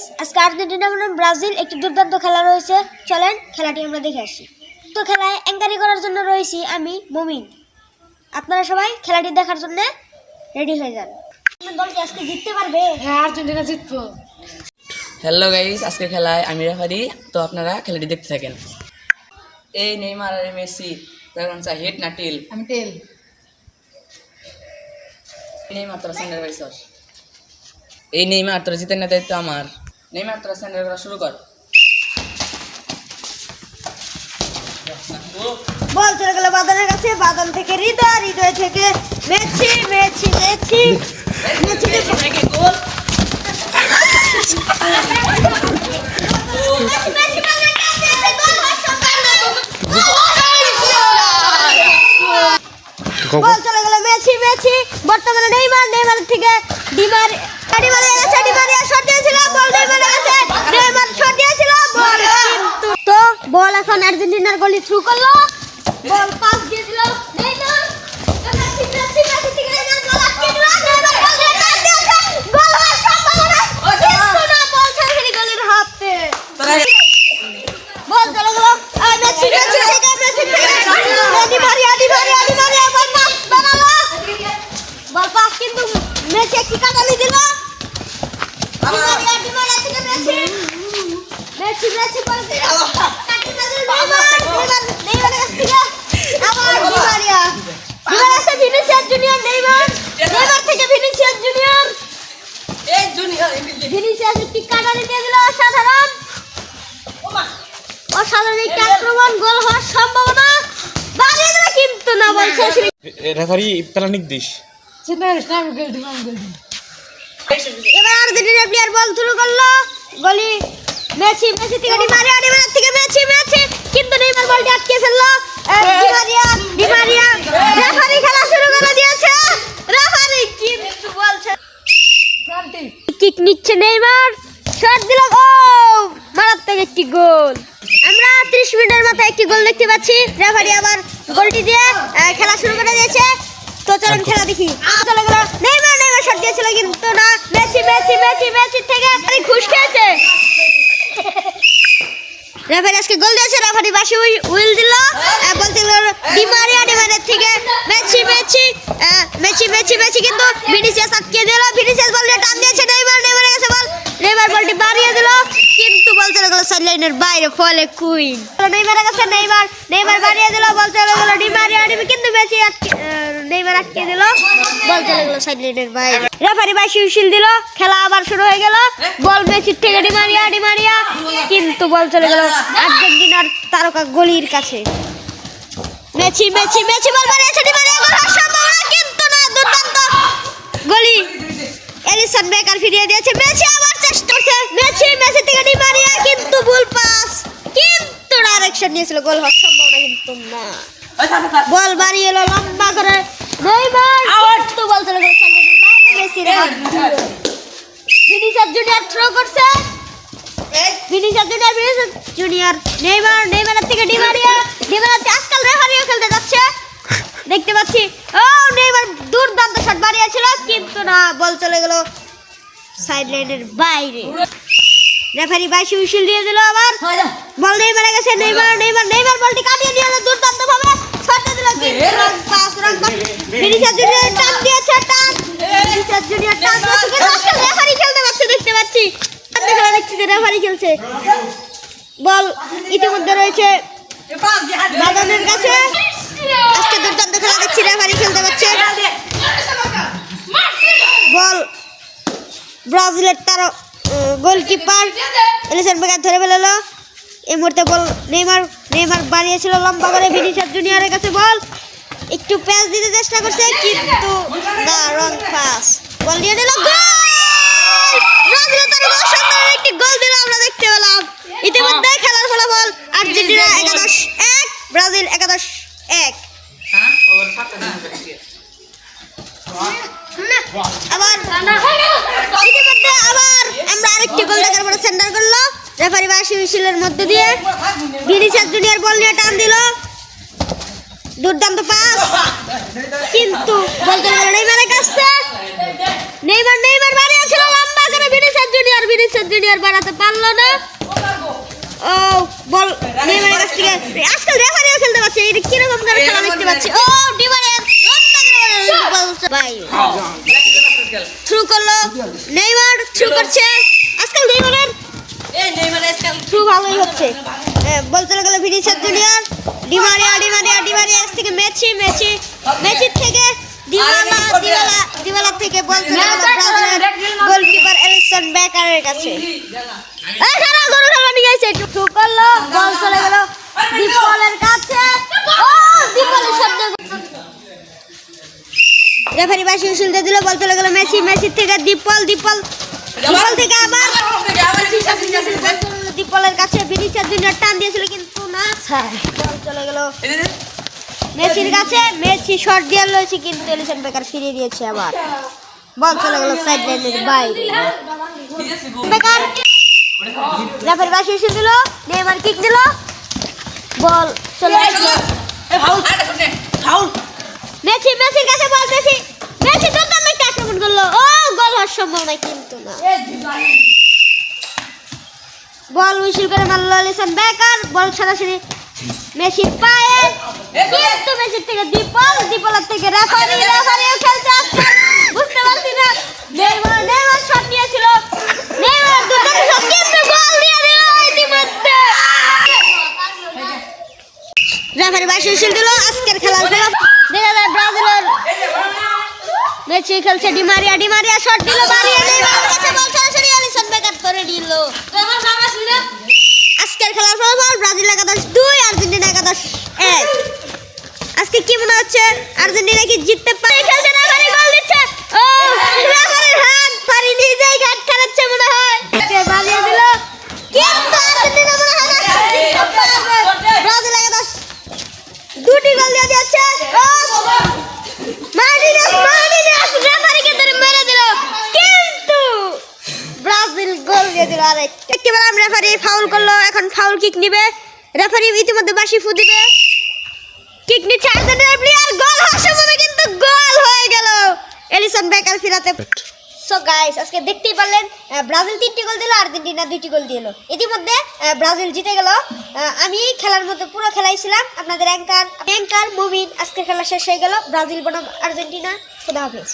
Guys আজকে Argentina বনাম Brazil একটি দুর্দান্ত খেলা রয়েছে। চলেন খেলাটি আমরা দেখে আসি। তো খেলায় অ্যাঙ্কারি করার জন্য রয়েছি আমি মমিন। আপনারা সবাই খেলাটি দেখার জন্য রেডি হয়ে যান। দল কি আজকে জিততে পারবে? হ্যাঁ আর্জেন্টিনা জিতবো। হ্যালো গাইস আজকের খেলায় আমি রেফারি তো আপনারা খেলাটি দেখতে থাকেন। এই নেইমার আর মেসি তখন চা হিট না টিল? আমি তেল নেইমার তোরা সেন্টার এই নেইমার তোরা জিতের না দায়িত্ব আমার। নেইমার তোরা সেন্টার করা শুরু কর বল চলে গেল বাদনের কাছে বাদন থেকে হৃদয় হৃদয় থেকে Messi Messi Messi Messi ball চলে গেল মেছি মেছি বর্তমানে নেইমার নেইমার থেকে ডিমার ডিমার গেছে ডিমারিয়া শট দিয়েছিল বল নেইমার গেছে নেইমার শট দিয়েছিল বল কিন্তু তো বল এখন আর্জেন্টিনার গলি থ্রু করল? Ball pass Messi Messi Messi থেকে Neymar ball junior Neymar Neymar থেকে ভিনিসিয়াস জুনিয়র এই জুনিয়র ভিনিসিয়াস একটি কাটালি দিয়ে দিল অসাধারণ। অসাধারণ একটি আক্রমণ গোল হওয়ার সম্ভাবনা বাড়িয়ে দিল কিন্তু না বলছে রেফারি প্ল্যানিক দিস। চিন্তা করিস না আমি গোল দিব আমি গোল দিব। এবার আর্জেন্টিনা প্লেয়ার বল শুরু করল। গলি মেসি মেসি থেকে ডিমারিয়া ডিমারিয়া থেকে মেসি মেসি। কিন্তু নেইমার বলটি আটকে ফেলল। এ, ডিমারিয়া ডিমারিয়া। রেফারি খেলা শুরু করে দিয়েছে রেফারি কিন্তু বলছে প্রান্তিক কিক নিচ্ছে নেইমার। শট দিল ও মারাত্মক একটি গোল। আমরা 30 মিনিটের মাথায় একটি গোল দেখতে পাচ্ছি। রেফারি আবার গোলটি দিয়ে খেলা শুরু করে দিয়েছে। তো চলুন খেলা দেখি। চলে গেল। নেইমার নেইমার শট দিয়েছিল কিন্তু না। মেসি মেসি মেসি মেসি থেকে ঘুষ খেয়েছে। রেফারি আজকে গোল দিয়েছে। রেফারি বাসি উই- উইল দিল। বলতে গেল ডিমারিয়া ডিমারিয়া থেকে Messi Messi. Messi Messi Messi কিন্তু ভিনিসিয়াস আটকে দিল। ভিনিসিয়াস বল দিয়ে টান দিয়েছে। নেইমার বলটি বাড়িয়ে দিল, কিন্তু বল চলে গেল সাইড লাইনের বাইরে ফলে কুইন। নেইমারের কাছে নেইমার নেইমার বাড়িয়ে দিল বল চলে গেল ডিমারিয়া ডিমি কিন্তু মেসি নেইমার আটকে দিল বল চলে গেল সাইড লাইনের বাইরে। রেফারি বাসি উইল দিল, খেলা আবার শুরু হয়ে গেল, বল মেসির থেকে ডিমারিয়া ডিমারিয়া, কিন্তু বল চলে গেল আর্জেন্টিনার তারকা গলির কাছে। মেসি মেসি মেসি বল মারিয়েছে ডিমারিয়া গোল সম্ভাবনা কিন্তু না, দুর্দান্ত। গলি। এলিসন বেকার ফিরিয়ে দিয়েছে। মেসি আবার চেষ্টা করছে। মেসি মেসি থেকে ডিমারিয়া কিন্তু ভুল পাস। কিন্তু ডাইরেকশন নিয়েছিল। গোল হওয়ার সম্ভাবনা কিন্তু না। বল বাড়িয়ে এলো লম্বা করে। নেইমার কিন্তু বল চলে গেল বাইরে মেসির হাত দিয়ে। ভিনিসিয়াস জুনিয়র থ্রো করছে। Vinicius junior Vinicius junior. Neymar নেইমারের থেকে ডিমারিয়া ডিমারিয়া আজকাল রেফারিও খেলতে যাচ্ছে। দেখতে পাচ্ছি ও নেইমার দুর্দান্ত শট বাড়িয়েছিল কিন্তু না বল চলে গেল সাইড লাইনের বাইরে রেফারি বাইশি উইশিল দিয়ে দিল আবার বল নেইমারে গেছে নেইমার নেইমার নেইমার বলটি কাটিয়ে দিয়েছে দুর্দান্ত ভাবে ছটে দিল কিন্তু wrong pass wrong pass Vinicius junior টান দিয়েছে টান ভিনিসিয়াস জুনিয়র টান দিয়েছে কিন্তু রেফারি খেলতে পারছে দেখতে পাচ্ছি খেলা দেখছি যে রেফারি খেলছে বল ইতিমধ্যে রয়েছে বাগানের কাছে আজকে দুর্দান্ত খেলা দেখছি রেফারি খেলতে পারছে। বল। ব্রাজিলের তার গোলকিপার এলিসন বেকার ধরে ফেলালো। এই মুহূর্তে বল নেইমার নেইমার বাড়িয়েছিল লম্বা করে ভিনিসিয়াস জুনিয়রের কাছে, বল। একটু প্যাস দিতে চেষ্টা করছে, কিন্তু না রং পাস বল দিয়ে দিল গোল ব্রাজিলের তার অসাধারণ একটি গোল দিল, আমরা দেখতে পেলাম। ইতিমধ্যে খেলার ফলাফল আর্জেন্টিনা একাদশ এক ব্রাজিল একাদশ এক আবার ইতিমধ্যে আবার আমরা আরেকটি গোল দেখার পরে সেন্টার করল রেফারি বাসি উইশিলের দিয়ে জুনিয়র বল নিয়ে টান দিল। দুর্দান্ত পাস। কিন্তু বলতে গেল নেইমারের কাছে। নেইমার নেইমার বাড়িয়েছিল লম্বা করে ভিনিসিয়াস জুনিয়র। ভিনিসিয়াস জুনিয়র বাড়াতে পারল না। ও বল নেইমারের কাছ থেকে আজকাল রেফারিও খেলতে পারছে। এটা কীরকম করে খেলা দেখতে পাচ্ছি। ও ডিমারের ভাই থ্রু করল। নেইমার থ্রু করছে। আজকাল নেইমারের থ্রু ভালোই হচ্ছে। এ, বল চলে গেল Vinicius junior Di Maria Di Maria Di Maria থেকে মেসি মেসি মেসির থেকে থেকে বল চলে গেল ব্রাজিলের গোলকিপার এলিসন বেকারের কাছে। এই খেলা গরু খেলা নিয়ে এসে একটু করল বল চলে গেল দীপলের কাছে। ও দীপলের শব্দ রেফারি বাসি শুনতে দিল বল চলে গেল মেসি মেসির থেকে দীপল দীপল দীপল থেকে আবার। না বল চলে গেল। মেসির কাছে মেসি শট দিয়ে লয়েছে কিন্তু এলিসন বেকার ফিরিয়ে দিয়েছে আবার। বল চলে গেল সাইড লাইনের বাইরে বেকার। রেফারি বাসি এসে দিল নেইমার কিক দিল। বল চলে গেল। মেসি মেসির কাছে বল মেসি। মেসি দুর্দান্ত একটা আক্রমণ করল। ও গোল হওয়ার সম্ভাবনা কিন্তু না। বল উইশিল করে মারলো লিসন বেকার। বল সরাসরি মেসির পায়ে। কিন্তু মেসির থেকে দীপল দীপলের থেকে রেফারি রেফারিও খেলছে আজকে। বুঝতে পারছি না। নেইমার নেইমার শট নিয়েছিল। নেইমার দুর্দান্ত শট কিন্তু গোল দিয়ে দিল ইতিমধ্যে। রেফারি বাইশ উইশিল দিল আজকের খেলার খেলা দেখা যায় ব্রাজিলের মেসি খেলছে ডিমারিয়া ডিমারিয়া শট দিল মারিয়া নেইমারের কাছে বল সরাসরি এলিসন বেকার করে দিল আজকের খেলার ফলাফল ব্রাজিল একাদশ দুই আজকে কি মনে হচ্ছে? আর্জেন্টিনা কি জিততে পারে? খেলছে না মানে গোল দিচ্ছে। ও রেফারির হাত পারি নিজেই ঘাট খেলাচ্ছে মনে হয়। কে বাজিয়ে দিল? কিন্তু আর্জেন্টিনা মনে হয় না। ব্রাজিল একাদশ দুটি গোল দিয়ে দিয়েছে। মার্টিনেস মার্টিনেস, রেফারিকে ধরে মেরে দিল। কিন্তু ব্রাজিল গোল দিয়ে দিল। আরেক একেবারে আমরা রেফারি ফাউল করল। এখন ফাউল কিক নিবে। রেফারি ইতিমধ্যে বাসি ফু দিবে। কিক নিচ্ছে আর্জেন্টিনার প্লেয়ার গোল হওয়ার সময় কিন্তু গোল হয়ে গেল। এলিসন বেকার ফিরাতে সো গাইস আজকে দেখতেই পারলেন ব্রাজিল তিনটি গোল দিল আর্জেন্টিনা দুইটি গোল দিল। ইতিমধ্যে ব্রাজিল জিতে গেল। আমি খেলার মধ্যে পুরো খেলাইছিলাম আপনাদের অ্যাঙ্কার অ্যাঙ্কার মুমিন আজকে খেলা শেষ হয়ে গেল। ব্রাজিল বনাম আর্জেন্টিনা। খুদা হাফেজ।